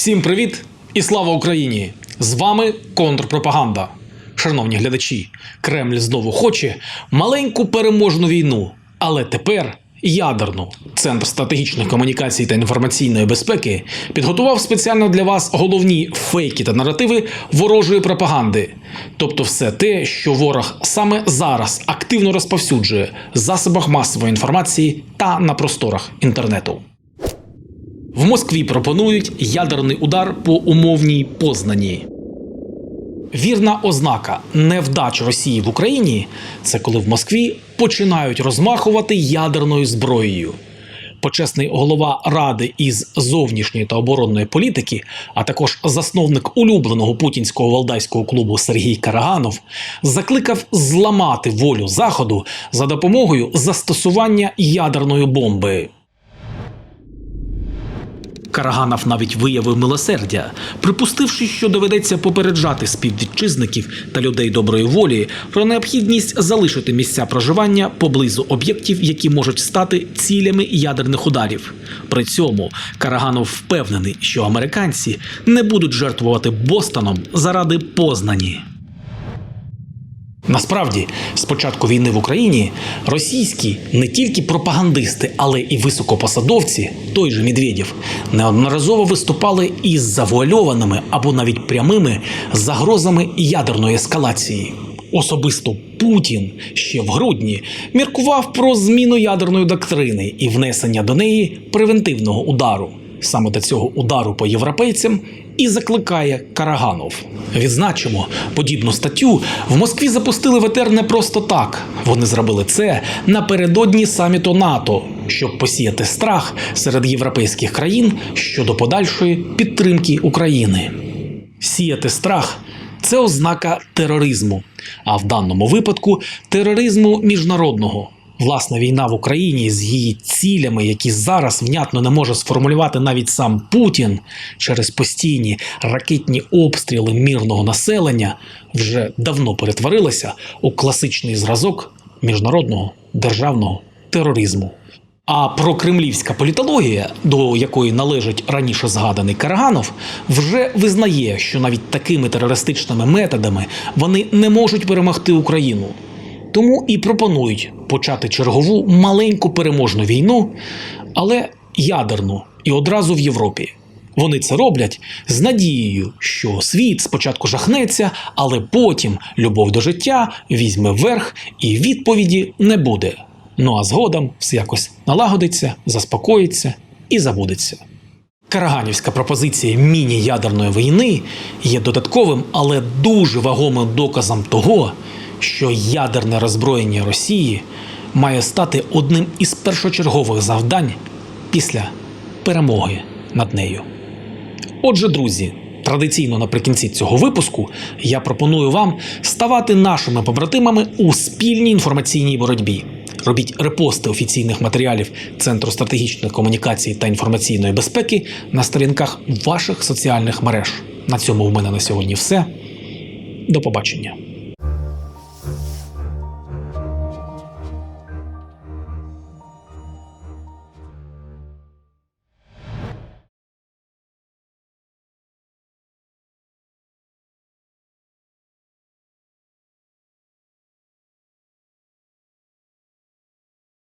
Всім привіт і слава Україні! З вами контрпропаганда. Шановні глядачі, Кремль знову хоче маленьку переможну війну, але тепер ядерну. Центр стратегічних комунікацій та інформаційної безпеки підготував спеціально для вас головні фейки та наративи ворожої пропаганди, тобто все те, що ворог саме зараз активно розповсюджує в засобах масової інформації та на просторах інтернету. В Москві пропонують ядерний удар по умовній Познані. Вірна ознака невдач Росії в Україні це коли в Москві починають розмахувати ядерною зброєю. Почесний голова Ради із зовнішньої та оборонної політики, а також засновник улюбленого путінського валдайського клубу Сергій Караганов, закликав зламати волю Заходу за допомогою застосування ядерної бомби. Караганов навіть виявив милосердя, припустивши, що доведеться попереджати співвітчизників та людей доброї волі про необхідність залишити місця проживання поблизу об'єктів, які можуть стати цілями ядерних ударів. При цьому Караганов впевнений, що американці не будуть жертвувати Бостоном заради Познані. Насправді, з початку війни в Україні російські не тільки пропагандисти, але і високопосадовці, той же Медведєв, неодноразово виступали із завуальованими або навіть прямими загрозами ядерної ескалації. Особисто Путін ще в грудні міркував про зміну ядерної доктрини і внесення до неї превентивного удару. Саме до цього удару по європейцям і закликає Караганов. Відзначимо, подібну статтю в Москві запустили в етер не просто так. Вони зробили це напередодні саміту НАТО, щоб посіяти страх серед європейських країн щодо подальшої підтримки України. Сіяти страх це ознака тероризму, а в даному випадку тероризму міжнародного. Власна війна в Україні з її цілями, які зараз внятно не може сформулювати навіть сам Путін через постійні ракетні обстріли мирного населення, вже давно перетворилася у класичний зразок міжнародного державного тероризму. А прокремлівська політологія, до якої належить раніше згаданий Караганов, вже визнає, що навіть такими терористичними методами вони не можуть перемогти Україну. Тому і пропонують почати чергову маленьку переможну війну, але ядерну і одразу в Європі. Вони це роблять з надією, що світ спочатку жахнеться, але потім любов до життя візьме верх і відповіді не буде. Ну а згодом все якось налагодиться, заспокоїться і забудеться. Караганівська пропозиція міні-ядерної війни є додатковим, але дуже вагомим доказом того, що ядерне роззброєння Росії має стати одним із першочергових завдань після перемоги над нею. Отже, друзі, традиційно наприкінці цього випуску я пропоную вам ставати нашими побратимами у спільній інформаційній боротьбі. Робіть репости офіційних матеріалів Центру стратегічної комунікації та інформаційної безпеки на сторінках ваших соціальних мереж. На цьому в мене на сьогодні все. До побачення.